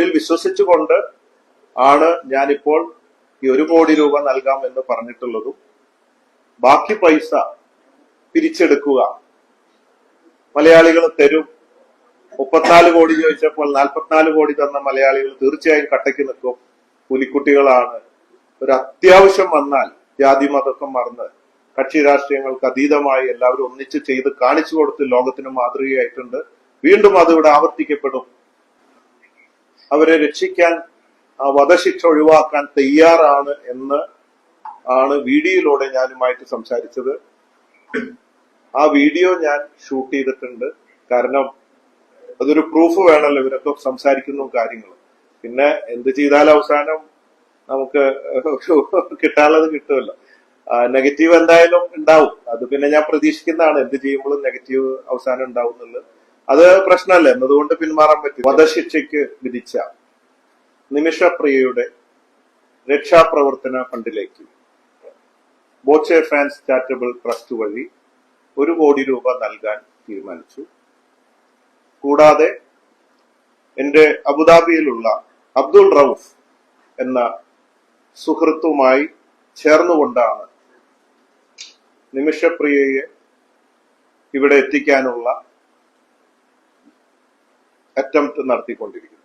അവരിൽ വിശ്വസിച്ചുകൊണ്ട് ആണ് ഞാനിപ്പോൾ ഈ ഒരു കോടി രൂപ നൽകാം എന്ന് പറഞ്ഞിട്ടുള്ളതും. ബാക്കി പൈസ പിരിച്ചെടുക്കുക. മലയാളികൾ തരും. മുപ്പത്തിനാല് കോടി ചോദിച്ചപ്പോൾ നാൽപ്പത്തിനാല് കോടി തന്ന മലയാളികൾ തീർച്ചയായും കട്ടയ്ക്ക് നിൽക്കും. പുലിക്കുട്ടികളാണ്. ഒരു അത്യാവശ്യം വന്നാൽ ജാതി മതമൊക്കെ മറന്ന് കക്ഷി രാഷ്ട്രീയങ്ങൾക്ക് അതീതമായി എല്ലാവരും ഒന്നിച്ച് ചെയ്ത് കാണിച്ചു കൊടുത്ത് ലോകത്തിന് മാതൃകയായിട്ടുണ്ട്. വീണ്ടും അത് ഇവിടെ ആവർത്തിക്കപ്പെടും. അവരെ രക്ഷിക്കാൻ ആ വധശിക്ഷ ഒഴിവാക്കാൻ തയ്യാറാണ് എന്ന് ആണ് വീഡിയോയിലൂടെ ഞാനുമായിട്ട് സംസാരിച്ചത്. ആ വീഡിയോ ഞാൻ ഷൂട്ട് ചെയ്തിട്ടുണ്ട്. കാരണം അതൊരു പ്രൂഫ് വേണമല്ലോ ഇവരൊക്കെ സംസാരിക്കുന്നു കാര്യങ്ങൾ പിന്നെ എന്ത് ചെയ്താൽ അവസാനം നമുക്ക് കിട്ടാനുള്ളത് കിട്ടുമല്ലോ. നെഗറ്റീവ് എന്തായാലും ഉണ്ടാവും. അത് പിന്നെ ഞാൻ പ്രതീക്ഷിക്കുന്നതാണ് എന്ത് ചെയ്യുമ്പോഴും നെഗറ്റീവ് അവസാനം ഉണ്ടാവും എന്നുള്ളത്. അത് പ്രശ്നമല്ല. എന്നതുകൊണ്ട് പിന്മാറാൻ പറ്റും വധശിക്ഷയ്ക്ക് വിധിച്ച നിമിഷപ്രിയയുടെ രക്ഷാപ്രവർത്തന ഫണ്ടിലേക്ക്. ബോച്ചെ ഫാൻസ് ചാരിറ്റബിൾ ട്രസ്റ്റ് വഴി ഒരു കോടി രൂപ നൽകാൻ തീരുമാനിച്ചു. കൂടാതെ എന്റെ അബുദാബിയിലുള്ള അബ്ദുൾ റൌഫ് എന്ന സുഹൃത്തുമായി ചേർന്നുകൊണ്ടാണ് നിമിഷപ്രിയയെ ഇവിടെ എത്തിക്കാനുള്ള അറ്റംപ്റ്റ് നടത്തിക്കൊണ്ടിരിക്കുന്നത്